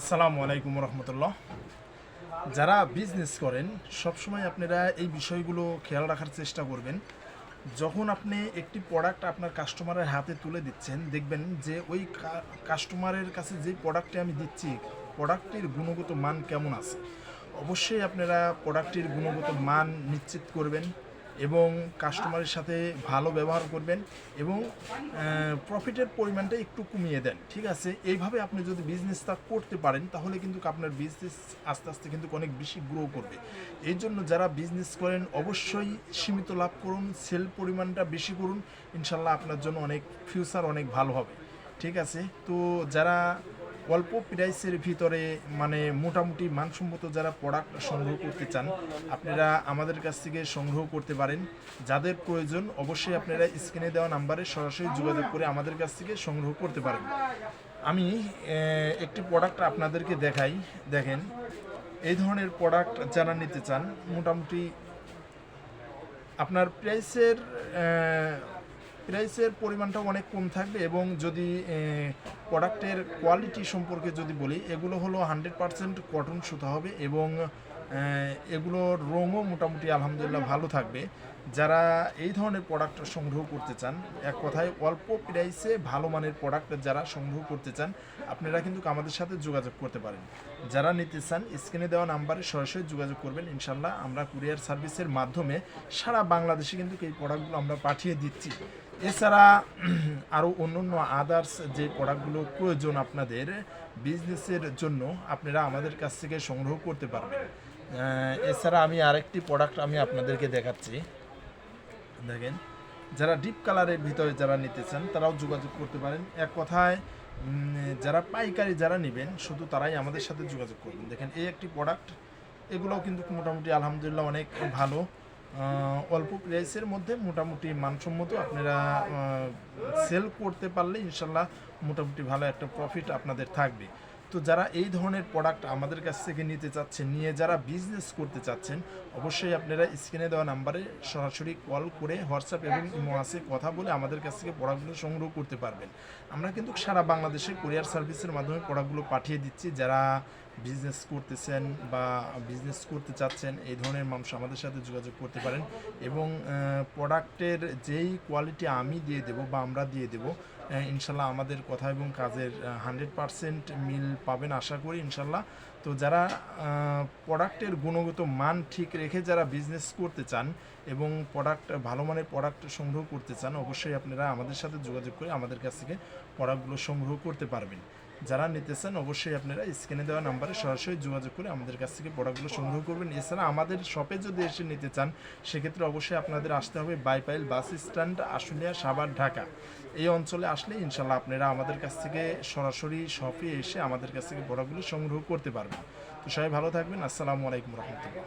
আসসালামু আলাইকুম রহমতুল্লাহ। যারা বিজনেস করেন, সবসময় আপনারা এই বিষয়গুলো খেয়াল রাখার চেষ্টা করবেন। যখন আপনি একটি প্রোডাক্ট আপনার কাস্টমারের হাতে তুলে দিচ্ছেন, দেখবেন যে ওই কাস্টমারের কাছে যে প্রোডাক্টটি আমি দিচ্ছি প্রোডাক্টটির গুণগত মান কেমন আছে? অবশ্যই আপনারা প্রোডাক্টটির গুণগত মান নিশ্চিত করবেন। এবং কাস্টমারের সাথে ভালো ব্যবহার করবেন এবং প্রফিটের পরিমাণটা একটু কমিয়ে দেন, ঠিক আছে? এইভাবে আপনি যদি বিজনেসটা করতে পারেন, তাহলে কিন্তু আপনার বিজনেস আস্তে আস্তে কিন্তু অনেক বেশি গ্রো করবে। এই জন্য যারা বিজনেস করেন, অবশ্যই সীমিত লাভ করুন সেল পরিমাণটা বেশি করুন, ইনশাল্লাহ আপনার জন্য অনেক ফিউচার অনেক ভালো হবে, ঠিক আছে? তো যারা অল্প প্রাইসের ভিতরে মানে মোটামুটি মানসম্মত যারা প্রোডাক্ট সংগ্রহ করতে চান, আপনারা আমাদের কাছ থেকে সংগ্রহ করতে পারেন। যাদের প্রয়োজন অবশ্যই আপনারা স্ক্রিনে দেওয়া নাম্বারে সরাসরি যোগাযোগ করে আমাদের কাছ থেকে সংগ্রহ করতে পারেন। আমি একটি প্রোডাক্ট আপনাদেরকে দেখাই। দেখেন, এই ধরনের প্রোডাক্ট যারা নিতে চান, মোটামুটি আপনার প্রাইসের প্রাইসের পরিমাণটা অনেক কম থাকবে এবং যদি প্রোডাক্টের কোয়ালিটি সম্পর্কে যদি বলি, এগুলো হলো হান্ড্রেড পারসেন্ট কটন সুতা হবে এবং এগুলোর রঙও মোটামুটি আলহামদুলিল্লাহ ভালো থাকবে। যারা এই ধরনের প্রোডাক্ট সংগ্রহ করতে চান, এক কথায় অল্প প্রাইসে ভালো মানের প্রোডাক্ট যারা সংগ্রহ করতে চান, আপনারা কিন্তু আমাদের সাথে যোগাযোগ করতে পারেন। যারা নিতে চান, স্ক্রিনে দেওয়া নাম্বারে সরাসরি যোগাযোগ করবেন ইনশাল্লাহ আমরা কুরিয়ার সার্ভিসের মাধ্যমে সারা বাংলাদেশে কিন্তু এই প্রোডাক্টগুলো আমরা পাঠিয়ে দিচ্ছি। এছাড়া আরও অন্য অন্য আদার্স যে প্রোডাক্টগুলো প্রয়োজন আপনাদের বিজনেসের জন্য আপনারা আমাদের কাছ থেকে সংগ্রহ করতে পারবেন। এছাড়া আমি আরেকটি প্রোডাক্ট আমি আপনাদেরকে দেখাচ্ছি। দেখেন, যারা ডিপ কালারের ভিতরে যারা নিতে চান, তারাও যোগাযোগ করতে পারেন। এক কথায় যারা পাইকারি যারা নেবেন, শুধু তারাই আমাদের সাথে যোগাযোগ করবেন। দেখেন, এই একটি প্রোডাক্ট এগুলোও কিন্তু মোটামুটি আলহামদুলিল্লাহ অনেক ভালো। অল্প প্রাইসের মধ্যে মোটামুটি মানসম্মত আপনারা সেল করতে পারলে ইনশাল্লাহ মোটামুটি ভালো একটা প্রফিট আপনাদের থাকবে। তো যারা এই ধরনের প্রোডাক্ট আমাদের কাছ থেকে নিতে চাচ্ছেন, নিয়ে যারা বিজনেস করতে চাচ্ছেন, অবশ্যই আপনারা স্ক্রিনে দেওয়া নাম্বারে সরাসরি কল করে হোয়াটসঅ্যাপ এবং ইমো কথা বলে আমাদের কাছ থেকে প্রোডাক্টগুলো সংগ্রহ করতে পারবেন। আমরা কিন্তু সারা বাংলাদেশে কুরিয়ার সার্ভিসের মাধ্যমে প্রোডাক্টগুলো পাঠিয়ে দিচ্ছি। যারা বিজনেস করতেছেন বা বিজনেস করতে চাচ্ছেন, এই ধরনের মানুষ আমাদের সাথে যোগাযোগ করতে পারেন এবং প্রোডাক্টের যেই কোয়ালিটি আমি দিয়ে দেব বা আমরা দিয়ে দেব ইনশাল্লাহ আমাদের কথা এবং কাজের হান্ড্রেড পারসেন্ট মিল পাবেন আশা করি ইনশাল্লাহ। তো যারা প্রোডাক্টের গুণগত মান ঠিক রেখে যারা বিজনেস করতে চান এবং প্রোডাক্ট ভালো মানের প্রোডাক্ট সংগ্রহ করতে চান, অবশ্যই আপনারা আমাদের সাথে যোগাযোগ করে আমাদের কাছ থেকে প্রোডাক্টগুলো সংগ্রহ করতে পারবেন। যারা নিতে চান অবশ্যই আপনারা স্ক্রিনে দেওয়া নাম্বারে সরাসরি যোগাযোগ করে আমাদের কাছ থেকে প্রোডাক্টগুলো সংগ্রহ করবেন। এছাড়া আমাদের শপে যদি এসে নিতে চান, সেক্ষেত্রে অবশ্যই আপনাদের আসতে হবে বাইপাইল বাস স্ট্যান্ড, আশুলিয়া, সাভার, ঢাকা। এই অঞ্চলে আসলে ইনশাল্লাহ আপনারা আমাদের কাছ থেকে সরাসরি শপে এসে আমাদের কাছ থেকে প্রোডাক্টগুলো সংগ্রহ করতে পারবেন। তো সবাই ভালো থাকবেন। আসসালামু আলাইকুম রহমতুল্লাহ।